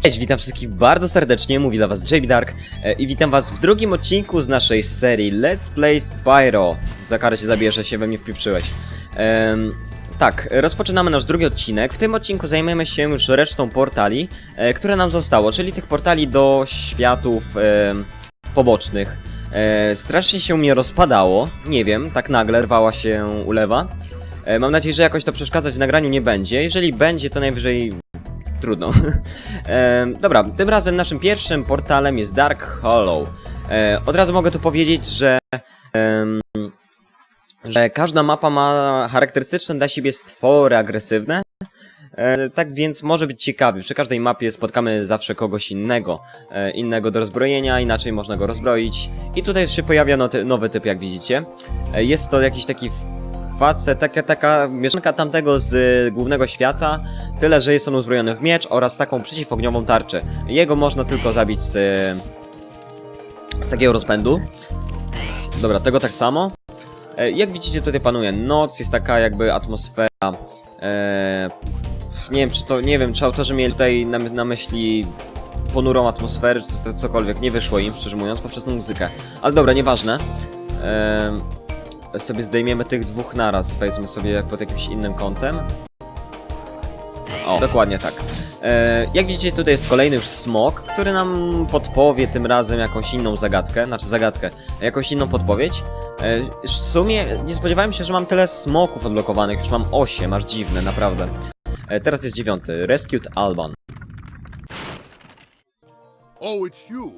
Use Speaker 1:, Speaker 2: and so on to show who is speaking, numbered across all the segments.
Speaker 1: Cześć, witam wszystkich bardzo serdecznie, mówi dla was JB Dark e, i witam was w drugim odcinku z naszej serii Let's Play Spyro. Za karę się zabijesz, że się we mnie wpieprzyłeś. Em, tak, rozpoczynamy nasz drugi odcinek. W tym odcinku zajmiemy się już resztą portali, e, które nam zostało, czyli tych portali do światów em, pobocznych. E, strasznie się mnie rozpadało, nie wiem, tak nagle rwała się ulewa. E, mam nadzieję, że jakoś to przeszkadzać w nagraniu nie będzie. Jeżeli będzie, to najwyżej trudno. e, dobra, tym razem naszym pierwszym portalem jest Dark Hollow. E, od razu mogę tu powiedzieć, że, em, że każda mapa ma charakterystyczne dla siebie stwory agresywne. E, tak więc może być ciekawy. Przy każdej mapie spotkamy zawsze kogoś innego. E, innego do rozbrojenia, inaczej można go rozbroić. I tutaj się pojawia nowy typ, jak widzicie. E, jest to jakiś taki facet, taka, taka mieszanka tamtego z y, głównego świata, tyle, że jest on uzbrojony w miecz oraz taką przeciwogniową tarczę. Jego można tylko zabić z, y, z takiego rozpędu. Dobra, tego tak samo. E, jak widzicie, tutaj panuje noc, jest taka jakby atmosfera. E, nie wiem, czy to, nie wiem, czy autorzy mieli tutaj na, na myśli ponurą atmosferę, czy cokolwiek. Nie wyszło im, szczerze mówiąc, poprzez muzykę. Ale dobra, nieważne. E, sobie zdejmiemy tych dwóch naraz, powiedzmy sobie jak pod jakimś innym kątem. O, dokładnie tak. E, jak widzicie, tutaj jest kolejny już smok, który nam podpowie tym razem jakąś inną zagadkę, znaczy zagadkę, jakąś inną podpowiedź. E, w sumie nie spodziewałem się, że mam tyle smoków odblokowanych, już mam 8, aż dziwne, naprawdę. E, teraz jest dziewiąty, Rescued Alban.
Speaker 2: Oh, it's you.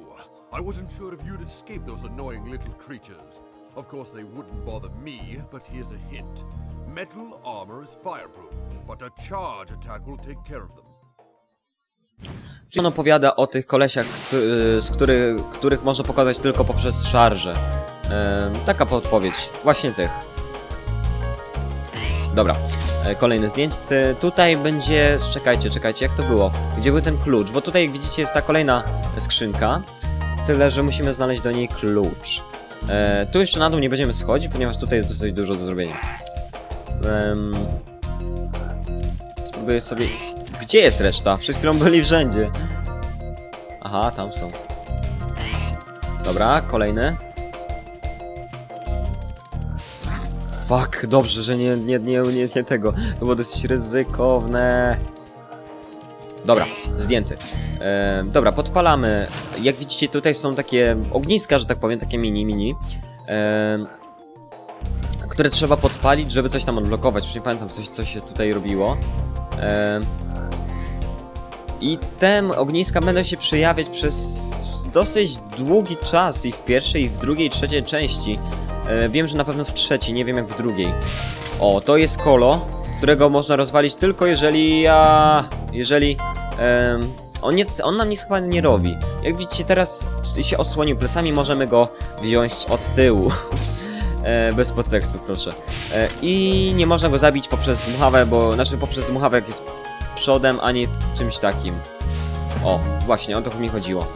Speaker 2: I wasn't sure if you'd escape those annoying little creatures. Of course, they wouldn't bother me, but here's a hint. Metal armor is fireproof, but a charge attack will take care of them.
Speaker 1: On opowiada o tych kolesiach, z których, których można pokazać tylko poprzez szarże. Taka podpowiedź. Właśnie tych. Dobra. E, Kolejne zdjęcie. Te- Tutaj będzie... Czekajcie, czekajcie, jak to było? Gdzie był ten klucz? Bo tutaj, jak widzicie, jest ta kolejna skrzynka. Tyle, że musimy znaleźć do niej klucz. E, tu jeszcze na dół nie będziemy schodzić, ponieważ tutaj jest dosyć dużo do zrobienia. Em, spróbuję sobie... Gdzie jest reszta? Przed chwilą byli w rzędzie. Aha, tam są. Dobra, kolejny. Fuck, dobrze, że nie, nie, nie, nie, nie tego. To było dosyć ryzykowne. Dobra, zdjęty. E, dobra, podpalamy. Jak widzicie, tutaj są takie ogniska, że tak powiem, takie mini, mini. E, które trzeba podpalić, żeby coś tam odblokować. Już nie pamiętam, coś, co się tutaj robiło. E, I te ogniska będą się przejawiać przez dosyć długi czas i w pierwszej, i w drugiej, i trzeciej części. E, wiem, że na pewno w trzeciej, nie wiem jak w drugiej. O, to jest kolo, którego można rozwalić tylko jeżeli ja... jeżeli... on, nic, on nam nic chyba nie robi. Jak widzicie teraz się osłonił plecami, możemy go wziąć od tyłu. e, bez podtekstów, proszę. E, I nie można go zabić poprzez dmuchawę, bo... Znaczy poprzez dmuchawę jak jest przodem, ani czymś takim. O, właśnie, o to mi chodziło.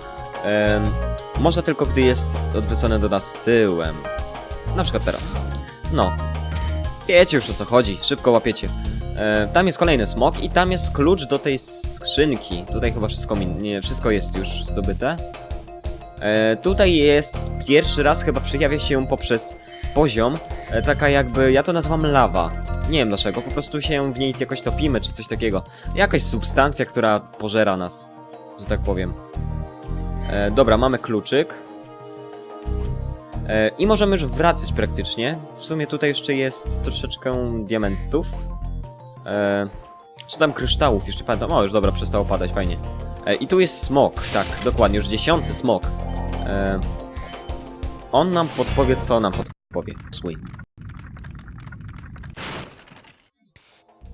Speaker 1: Em, można tylko gdy jest odwrócone do nas tyłem. Na przykład teraz. No. Wiecie już o co chodzi, szybko łapiecie. E, tam jest kolejny smok i tam jest klucz do tej skrzynki. Tutaj chyba wszystko, nie, wszystko jest już zdobyte. E, tutaj jest pierwszy raz chyba przejawia się poprzez poziom, e, taka jakby, ja to nazywam lawa. Nie wiem dlaczego, po prostu się w niej jakoś topimy czy coś takiego. Jakaś substancja, która pożera nas, że tak powiem. E, dobra, mamy kluczyk. E, I możemy już wracać praktycznie. W sumie tutaj jeszcze jest troszeczkę diamentów. E, czy tam kryształów, jeszcze pamiętam. O, już dobra, przestało padać, fajnie. E, I tu jest smok, tak, dokładnie, już dziesiąty smok. On nam podpowie, co nam podpowie. Swing.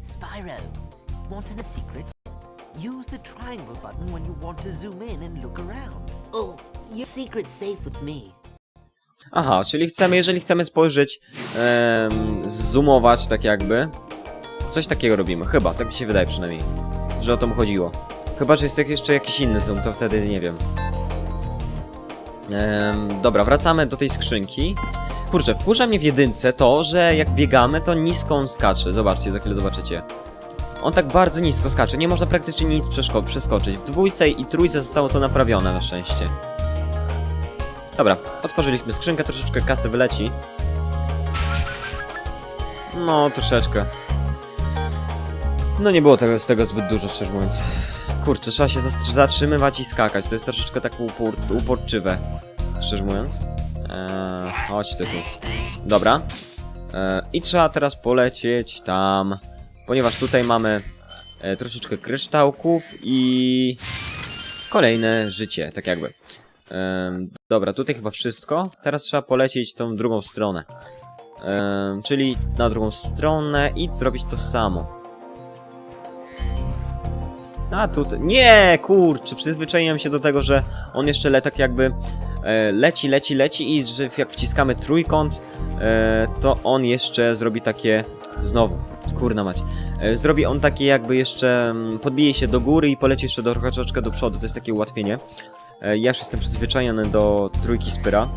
Speaker 3: Spyro, wanting a secret? Use the triangle button when you want to zoom in and look around. Oh, your secret's safe with me.
Speaker 1: Aha, czyli chcemy, jeżeli chcemy spojrzeć, em, zoomować tak jakby. Coś takiego robimy, chyba, tak mi się wydaje przynajmniej. Że o to mu chodziło. Chyba, że jest jeszcze jakiś inny zoom, to wtedy nie wiem. Em, dobra, wracamy do tej skrzynki. Kurczę, wkurza mnie w jedynce to, że jak biegamy, to nisko on skacze. Zobaczcie, za chwilę zobaczycie. On tak bardzo nisko skacze, nie można praktycznie nic przeskoczyć. W dwójce i trójce zostało to naprawione na szczęście. Dobra, otworzyliśmy skrzynkę, troszeczkę kasy wyleci. No, troszeczkę. No nie było tego, z tego zbyt dużo, szczerze mówiąc. Kurczę, trzeba się zatrzymywać i skakać. To jest troszeczkę tak upór uporczywe, szczerze mówiąc. Eee, chodź ty tu. Dobra. Eee, I trzeba teraz polecieć tam, ponieważ tutaj mamy e, troszeczkę kryształków i kolejne życie, tak jakby. Em, dobra, tutaj chyba wszystko. Teraz trzeba polecieć tą drugą stronę. Em, czyli na drugą stronę i zrobić to samo. A tutaj. Nie, kurczę, przyzwyczaiłem się do tego, że on jeszcze le, tak jakby e, leci, leci, leci i że jak wciskamy trójkąt, e, to on jeszcze zrobi takie. Znowu, kurna mać. E, zrobi on takie jakby jeszcze. mm, Podbije się do góry i poleci jeszcze do, troszeczkę do przodu. To jest takie ułatwienie. E, Ja już jestem przyzwyczajony do trójki Spyra.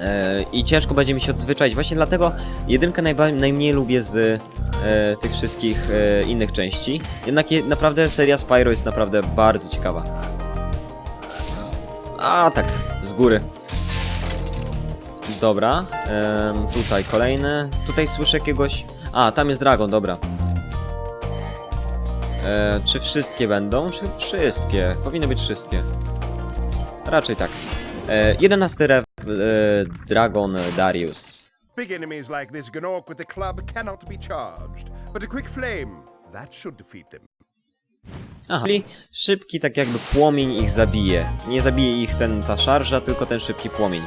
Speaker 1: E, I ciężko będzie mi się odzwyczaić. Właśnie dlatego jedynkę najmniej lubię z e, tych wszystkich innych części. Jednak je, naprawdę seria Spyro jest naprawdę bardzo ciekawa. A tak, z góry. Dobra, tutaj kolejny. Tutaj słyszę jakiegoś. A, tam jest dragon, dobra. E, czy wszystkie będą? Czy wszystkie? Powinny być wszystkie. Raczej tak. E, 11 rew, e, Dragon Darius.
Speaker 4: Big enemies like this Gnork with the club cannot be charged, but a quick flame, that should defeat them.
Speaker 1: Aha. Czyli szybki, tak jakby płomień ich zabije. Nie zabije ich ten, ta szarża, tylko ten szybki płomień.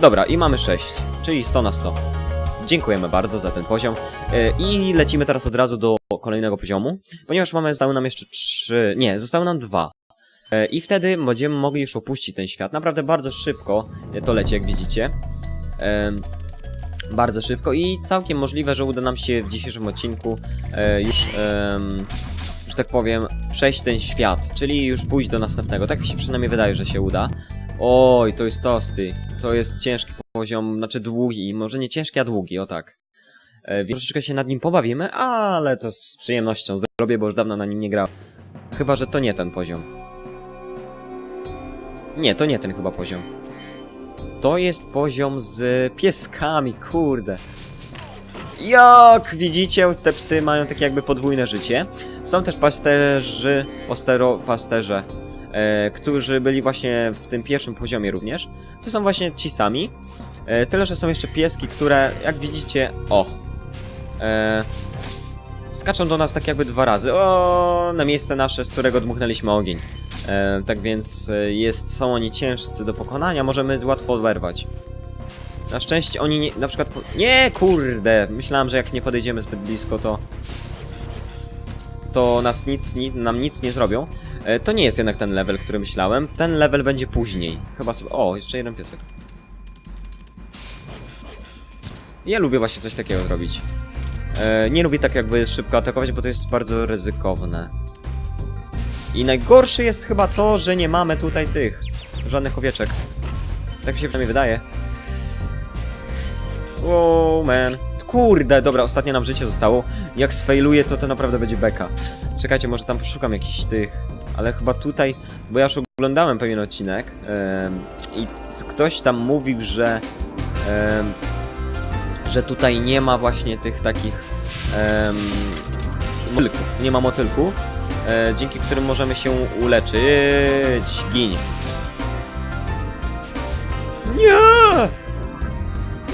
Speaker 1: Dobra, i mamy 6, czyli 100 na 100. Dziękujemy bardzo za ten poziom. E, I lecimy teraz od razu do kolejnego poziomu, ponieważ mamy, zostały nam jeszcze 3, nie, zostały nam 2. I wtedy będziemy mogli już opuścić ten świat. Naprawdę bardzo szybko e, to leci, jak widzicie. Em, bardzo szybko i całkiem możliwe, że uda nam się w dzisiejszym odcinku e, już, że tak powiem, przejść ten świat, czyli już pójść do następnego. Tak mi się przynajmniej wydaje, że się uda. Oj, to jest tosty. To jest ciężki poziom, znaczy długi, może nie ciężki, a długi, o tak. E, więc troszeczkę się nad nim pobawimy, ale to z przyjemnością zrobię, bo już dawno na nim nie grałem. Chyba, że to nie ten poziom. Nie, to nie ten chyba poziom. To jest poziom z pieskami, kurde. Jak widzicie, te psy mają takie jakby podwójne życie. Są też pasterzy, ostero, pasterze, e, którzy byli właśnie w tym pierwszym poziomie również. To są właśnie ci sami. E, tyle, że są jeszcze pieski, które, jak widzicie, o, e, skaczą do nas tak jakby dwa razy. O, na miejsce nasze, z którego dmuchnęliśmy ogień. E, tak więc e, jest, są oni ciężcy do pokonania, możemy łatwo oberwać. Na szczęście oni nie, na przykład... Nie, kurde! Myślałem, że jak nie podejdziemy zbyt blisko, to... To nas nic, nic, nam nic nie zrobią. E, to nie jest jednak ten level, który myślałem. Ten level będzie później. Chyba sobie... O, jeszcze jeden piesek. Ja lubię właśnie coś takiego zrobić. E, nie lubię tak jakby szybko atakować, bo to jest bardzo ryzykowne. I najgorsze jest chyba to, że nie mamy tutaj tych żadnych owieczek. Tak mi się przynajmniej wydaje. Wow, man. Kurde, dobra, ostatnie nam życie zostało. Jak sfailuję, to to naprawdę będzie beka. Czekajcie, może tam poszukam jakichś tych... Ale chyba tutaj... Bo ja już oglądałem pewien odcinek em, i ktoś tam mówił, że... em, że tutaj nie ma właśnie tych takich... em, motylków. Nie ma motylków, e, dzięki którym możemy się uleczyć. Gin. Nie!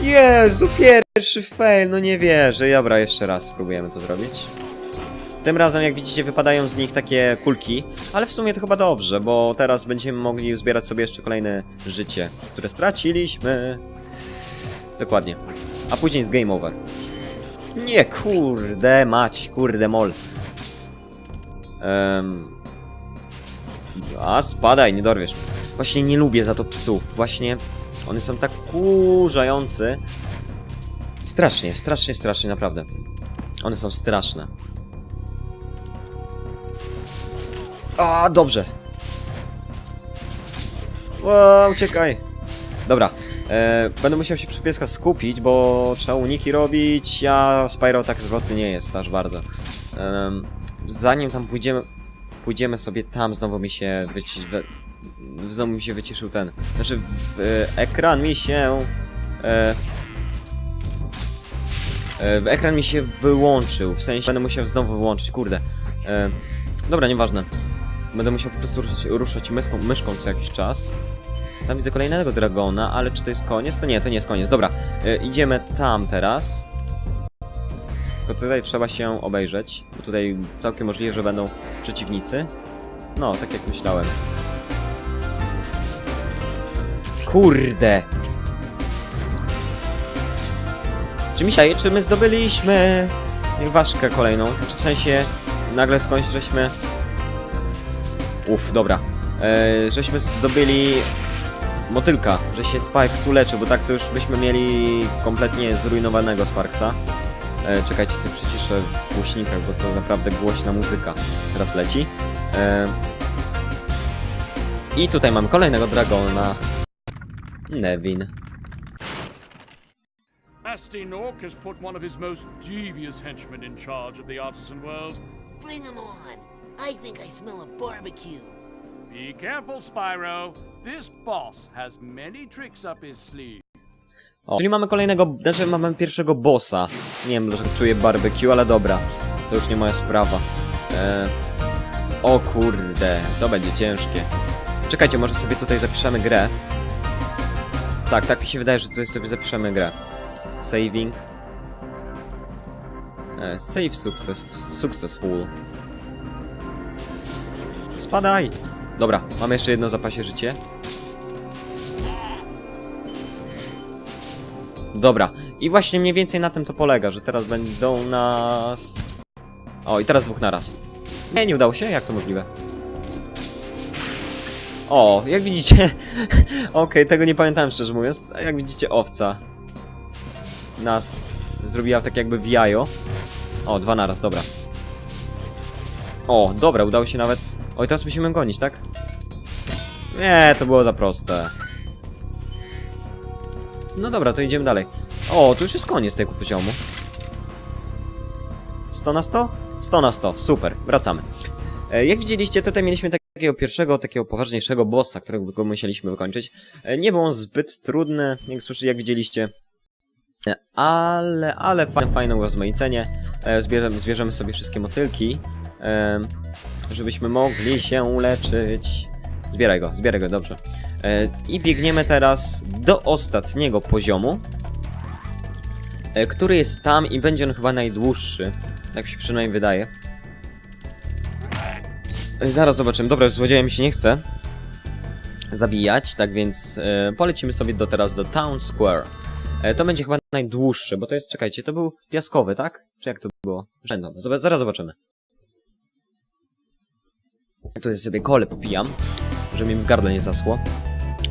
Speaker 1: Jezu, pierwszy fail, no nie wierzę. Dobra, jeszcze raz spróbujemy to zrobić. Tym razem, jak widzicie, wypadają z nich takie kulki, ale w sumie to chyba dobrze, bo teraz będziemy mogli zbierać sobie jeszcze kolejne życie, które straciliśmy. Dokładnie. A później jest game over. Nie, kurde, mać, kurde, mol. Um... A, spadaj, nie dorwiesz. Właśnie nie lubię za to psów. Właśnie one są tak wkurzający. Strasznie, strasznie, strasznie, naprawdę. One są straszne. A, dobrze. Wow, uciekaj. Dobra. E, będę musiał się przy pieska skupić, bo trzeba uniki robić, a Spyro tak zwrotny nie jest aż bardzo. Em, zanim tam pójdziemy, pójdziemy sobie tam, znowu mi się wyci... znowu mi się wyciszył ten, znaczy w, e, ekran mi się e, e, ekran mi się wyłączył, w sensie będę musiał znowu wyłączyć, kurde. E, dobra, nieważne. Będę musiał po prostu ruszać, ruszać myszką, myszką co jakiś czas. Tam widzę kolejnego dragona, ale czy to jest koniec? To nie, to nie jest koniec. Dobra, e, idziemy tam teraz. Tylko tutaj trzeba się obejrzeć, bo tutaj całkiem możliwe, że będą przeciwnicy. No, tak jak myślałem. Kurde! Czy mi się, czy my zdobyliśmy ważkę kolejną? Znaczy w sensie nagle żeśmy... Uff, dobra. E, żeśmy zdobyli motylka, że się Sparks uleczył, bo tak to już byśmy mieli kompletnie zrujnowanego Sparksa. E, czekajcie, sobie przyciszę w głośnikach, bo to naprawdę głośna muzyka teraz leci. E, I tutaj mamy kolejnego dragona. Nevin.
Speaker 5: Asti Nork has put one of his most devious henchmen in charge of the artisan world.
Speaker 3: Bring him on. I think I smell a barbecue.
Speaker 5: Be careful, Spyro. This boss has many tricks up his sleeve.
Speaker 1: O, czyli mamy kolejnego, znaczy mamy pierwszego bossa. Nie wiem, dlaczego czuję barbecue, ale dobra. To już nie moja sprawa. E... O kurde, to będzie ciężkie. Czekajcie, może sobie tutaj zapiszemy grę. Tak, tak mi się wydaje, że tutaj sobie zapiszemy grę. Saving. E, save success, successful. Spadaj! Dobra, mamy jeszcze jedno zapasie życie. Dobra, i właśnie mniej więcej na tym to polega, że teraz będą nas... O, i teraz dwóch naraz. Nie, nie udało się? Jak to możliwe? O, jak widzicie... Okej, tego nie pamiętałem szczerze mówiąc. Jak widzicie, owca nas zrobiła tak jakby w jajo. O, dwa naraz, dobra. O, dobra, udało się nawet... O, i teraz musimy gonić, tak? Nie, to było za proste. No dobra, to idziemy dalej. O, to już jest koniec tego poziomu. 100 na 100? 100 na 100, super, wracamy. E, jak widzieliście, tutaj mieliśmy takiego pierwszego, takiego poważniejszego bossa, którego musieliśmy wykończyć. E, nie był on zbyt trudny, jak słyszy, jak widzieliście. E, ale, ale fajne, fajne urozmaicenie. Zbierzemy, zbierzemy sobie wszystkie motylki, żebyśmy mogli się leczyć. Zbieraj go, zbieraj go, dobrze. E, I biegniemy teraz do ostatniego poziomu, e, który jest tam i będzie on chyba najdłuższy. Tak się przynajmniej wydaje. E, Zaraz zobaczymy. Dobra, już złodzieja mi się nie chce zabijać, tak więc polecimy sobie do, teraz do Town Square. To będzie chyba najdłuższy, bo to jest, czekajcie, to był piaskowy, tak? Czy jak to było? Rzędą. Zob- Zaraz zobaczymy. Tutaj sobie kole popijam, żeby mi w gardle nie zasło.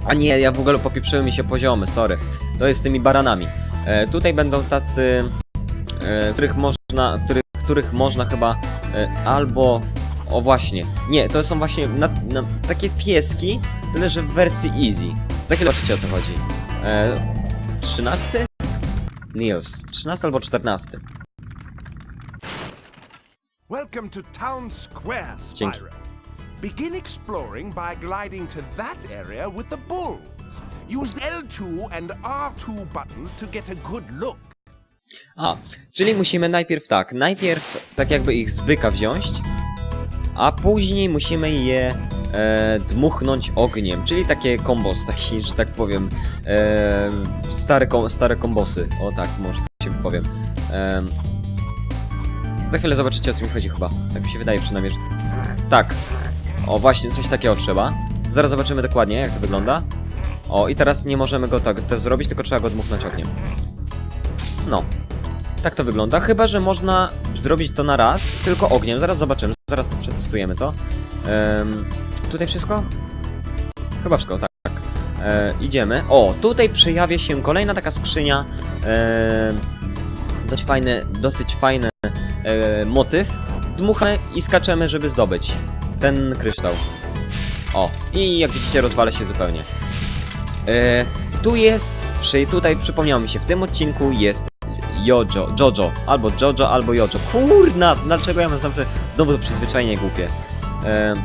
Speaker 1: A nie, ja w ogóle popieprzyły mi się poziomy, sorry. To jest z tymi baranami. E, tutaj będą tacy, e, których można, których, których można chyba e, albo... O właśnie, nie, to są właśnie na, na, takie pieski, tyle że w wersji easy. Za chwilę zobaczycie o co chodzi. E, 13? Niels, 13 albo 14.
Speaker 4: Welcome to Town Square,
Speaker 1: Dzięki.
Speaker 4: Spyro. Begin exploring by gliding to that area with the bulls. Use the L2 and R2 buttons to get a good look.
Speaker 1: A, czyli musimy najpierw tak, najpierw tak jakby ich z byka wziąć, a później musimy je e, dmuchnąć ogniem, czyli takie kombos, taki, że tak powiem, e, stare, stare kombosy, o tak, może tak się powiem. E, za chwilę zobaczycie o co mi chodzi chyba, tak mi się wydaje przynajmniej, że... Tak, o właśnie, coś takiego trzeba. Zaraz zobaczymy dokładnie jak to wygląda. O, i teraz nie możemy go tak zrobić, tylko trzeba go dmuchnąć ogniem. No, tak to wygląda, chyba że można zrobić to na raz, tylko ogniem. Zaraz zobaczymy, zaraz to przetestujemy to. Tutaj wszystko? Chyba wszystko, tak. tak. E, idziemy. O, tutaj przejawia się kolejna taka skrzynia. E, dość fajny, dosyć fajny e, motyw. Dmuchamy i skaczemy, żeby zdobyć ten kryształ. O, i jak widzicie rozwala się zupełnie. E, tu jest, przy, tutaj przypomniało mi się, w tym odcinku jest Jojo, Jojo, albo Jojo, albo Jojo. Kurna, dlaczego ja mam znowu, znowu to przyzwyczajenie głupie? Em,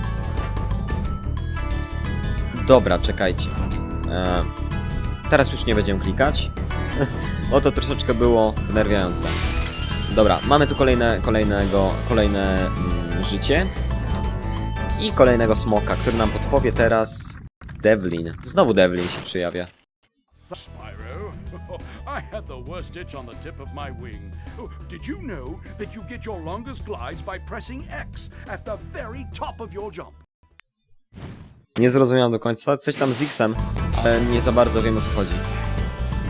Speaker 1: dobra, czekajcie. Em, teraz już nie będziemy klikać. o to troszeczkę było wnerwiające. Dobra, mamy tu kolejne, kolejnego, kolejne mm, życie. I kolejnego smoka, który nam podpowie teraz Devlin. Znowu Devlin się przejawia.
Speaker 5: Spyro, I had the worst itch on the tip of my wing. Did you know that you get your longest glides by pressing X at the very top of your jump?
Speaker 1: Nie zrozumiałem do końca. Coś tam z X-em, ale nie za bardzo wiem o co chodzi.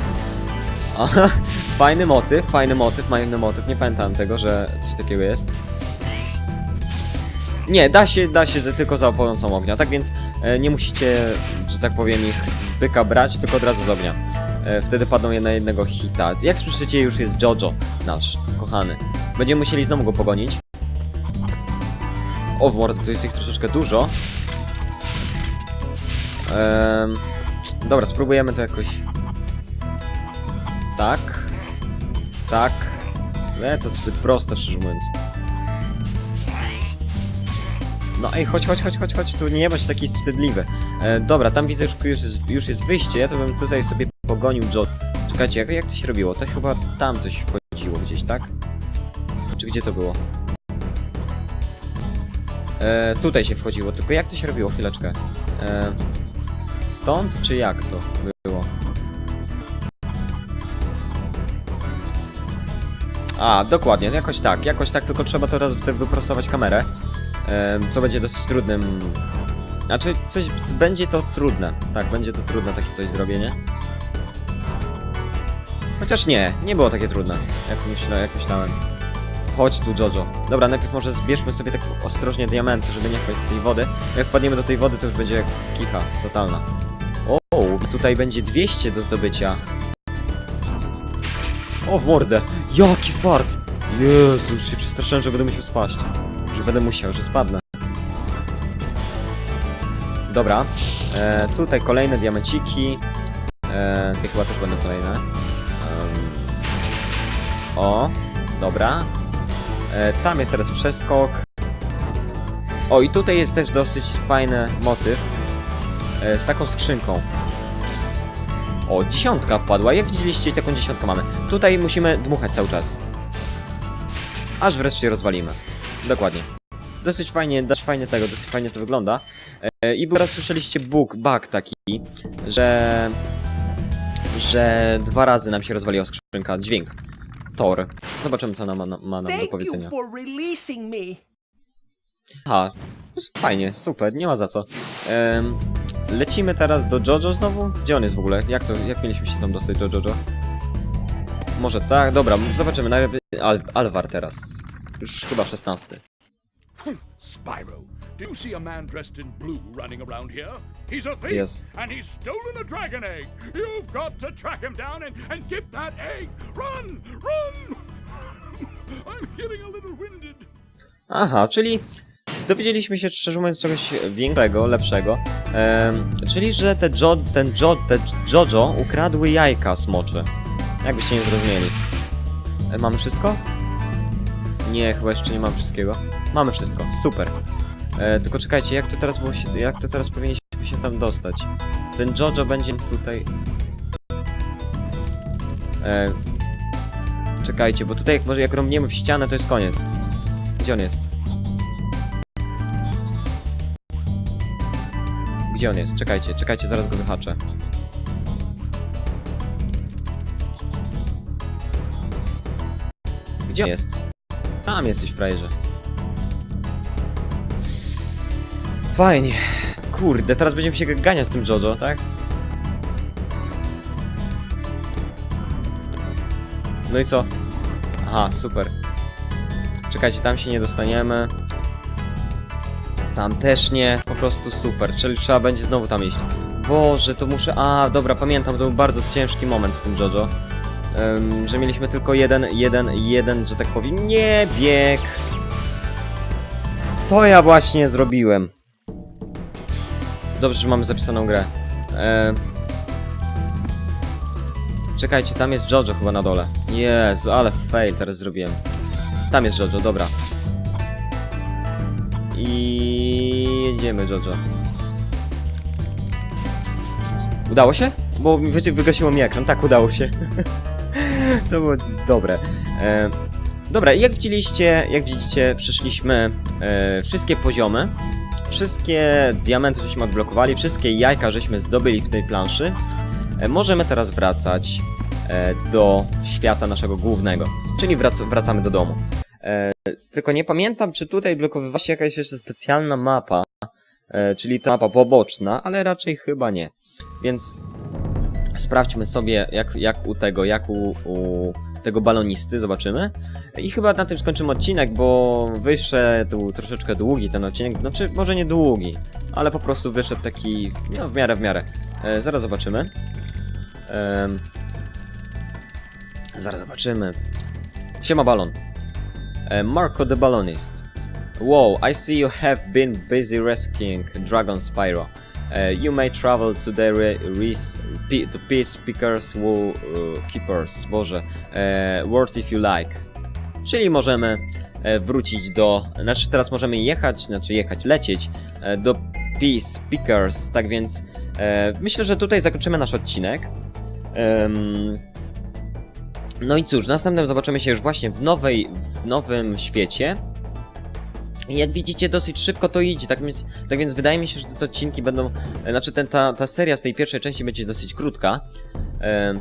Speaker 1: Aha, fajny motyw, fajny motyw, fajny motyw. Nie pamiętałem tego, że coś takiego jest. Nie, da się, da się że tylko za pomocą ognia. Tak więc e, nie musicie, że tak powiem, ich z byka brać, tylko od razu z ognia. E, wtedy padną je na jednego hita. Jak słyszycie, już jest Jojo, nasz kochany. Będziemy musieli znowu go pogonić. O, w mordę, to jest ich troszeczkę dużo. Ehm, dobra, spróbujemy to jakoś. Tak. Tak. Nie, to zbyt proste, szczerze mówiąc. No ej, chodź, chodź, chodź, chodź, chodź, tu nie bądź taki wstydliwy. E, dobra, tam widzę, że już jest, już jest wyjście, ja to bym tutaj sobie pogonił Joe. Czekajcie, jak, jak to się robiło? To chyba tam coś wchodziło gdzieś, tak? Czy gdzie to było? E, tutaj się wchodziło, tylko jak to się robiło? Chwileczkę. E, stąd, czy jak to było? A, dokładnie, jakoś tak, jakoś tak, tylko trzeba teraz wyprostować kamerę. Co będzie dosyć trudnym. Znaczy, coś będzie to trudne. Tak, będzie to trudne takie coś zrobienie. Chociaż nie, nie było takie trudne, jak, myśla, jak myślałem. Chodź tu, Jojo. Dobra, najpierw może zbierzmy sobie tak ostrożnie diamenty, żeby nie wpaść do tej wody. Jak wpadniemy do tej wody, to już będzie kicha totalna. O, i tutaj będzie 200 do zdobycia. O, w mordę! Jaki fart! Jezu, już się przestraszyłem, że będę musiał spaść. Będę musiał, że spadnę. Dobra. E, tutaj kolejne diamenciki. E, te chyba też będą kolejne. Em, o, dobra. E, tam jest teraz przeskok. O, i tutaj jest też dosyć fajny motyw. E, z taką skrzynką. O, dziesiątka wpadła. Jak widzieliście, taką dziesiątkę mamy. Tutaj musimy dmuchać cały czas. Aż wreszcie rozwalimy. Dokładnie. Dosyć fajnie, dosyć fajnie tego, dosyć fajnie to wygląda. E, I teraz słyszeliście bug, bug taki, że... że dwa razy nam się rozwaliła skrzynka. Dźwięk. Tor. Zobaczymy, co nam ma, ma nam do powiedzenia. Ha, jest fajnie, super, nie ma za co. Em, lecimy teraz do Jojo znowu? Gdzie on jest w ogóle? Jak to, jak mieliśmy się tam dostać do Jojo? Może tak, dobra, zobaczymy. Najlepiej Al Alvar teraz. Już chyba 16.
Speaker 5: Spyro, do you see a man dressed in blue running around here? He's a thief,
Speaker 1: Yes.
Speaker 5: and he's stolen a dragon egg. You've got to track him down and, and get that egg. Run, run! I'm getting a little winded.
Speaker 1: Aha, czyli dowiedzieliśmy się, szczerze mówiąc, czegoś większego, lepszego. Em, czyli, że te, jo ten jo te Jojo ukradły jajka smocze. Jakbyście nie zrozumieli. E, mamy wszystko? Nie, chyba jeszcze nie mam wszystkiego. Mamy wszystko, super. E, tylko czekajcie, jak to teraz było się, jak to teraz powinniśmy się tam dostać? Ten Jojo będzie tutaj... E, czekajcie, bo tutaj jak, może jak rąbniemy w ścianę, to jest koniec. Gdzie on jest? Gdzie on jest? Czekajcie, czekajcie, zaraz go wyhaczę. Gdzie on jest? Tam jesteś, frajerze. Fajnie. Kurde, teraz będziemy się ganiać z tym Jojo, tak? No i co? Aha, super. Czekajcie, tam się nie dostaniemy. Tam też nie, po prostu super, czyli trzeba będzie znowu tam iść. Boże, to muszę... A, dobra, pamiętam, to był bardzo ciężki moment z tym Jojo. Em, że mieliśmy tylko jeden, jeden, jeden, że tak powiem, nie bieg. Co ja właśnie zrobiłem? Dobrze, że mamy zapisaną grę. Em, Czekajcie, tam jest Jojo chyba na dole. Jezu, ale fail teraz zrobiłem. Tam jest Jojo, dobra. I jedziemy Jojo. Udało się? Bo wygasiło mi ekran. Tak, udało się. to było dobre. E, dobra, jak widzieliście, jak widzicie, przeszliśmy e, wszystkie poziomy. Wszystkie diamenty żeśmy odblokowali, wszystkie jajka żeśmy zdobyli w tej planszy. E, możemy teraz wracać e, do świata naszego głównego, czyli wrac wracamy do domu. E, tylko nie pamiętam, czy tutaj blokowywała się jakaś jeszcze specjalna mapa, e, czyli ta mapa poboczna, ale raczej chyba nie. Więc sprawdźmy sobie, jak, jak u tego, jak u, u tego balonisty, zobaczymy. I chyba na tym skończymy odcinek, bo wyszedł troszeczkę długi ten odcinek, znaczy może nie długi, ale po prostu wyszedł taki no, w miarę, w miarę. E, zaraz zobaczymy. Em, zaraz zobaczymy. Siema balon. E, Marco the Balonist. Wow, I see you have been busy rescuing Dragon Spyro. Uh, you may travel to the to peace speakers who uh, keepers, Boże, uh, world if you like. Czyli możemy wrócić do, znaczy teraz możemy jechać, znaczy jechać, lecieć do Peace tak więc myślę, że tutaj zakończymy nasz odcinek. Em, no i cóż, następnym zobaczymy się już właśnie w nowej, w nowym świecie. Jak widzicie, dosyć szybko to idzie, tak więc, tak więc wydaje mi się, że te odcinki będą, e, znaczy ten, ta, ta seria z tej pierwszej części będzie dosyć krótka. Em,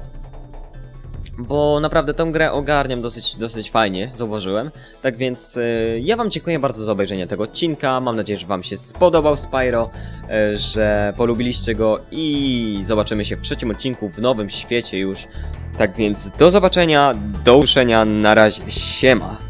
Speaker 1: bo naprawdę tę grę ogarniam dosyć, dosyć fajnie, zauważyłem. Tak więc e, ja wam dziękuję bardzo za obejrzenie tego odcinka. Mam nadzieję, że wam się spodobał Spyro, e, że polubiliście go i zobaczymy się w trzecim odcinku w nowym świecie już. Tak więc do zobaczenia, do usłyszenia, na razie, siema.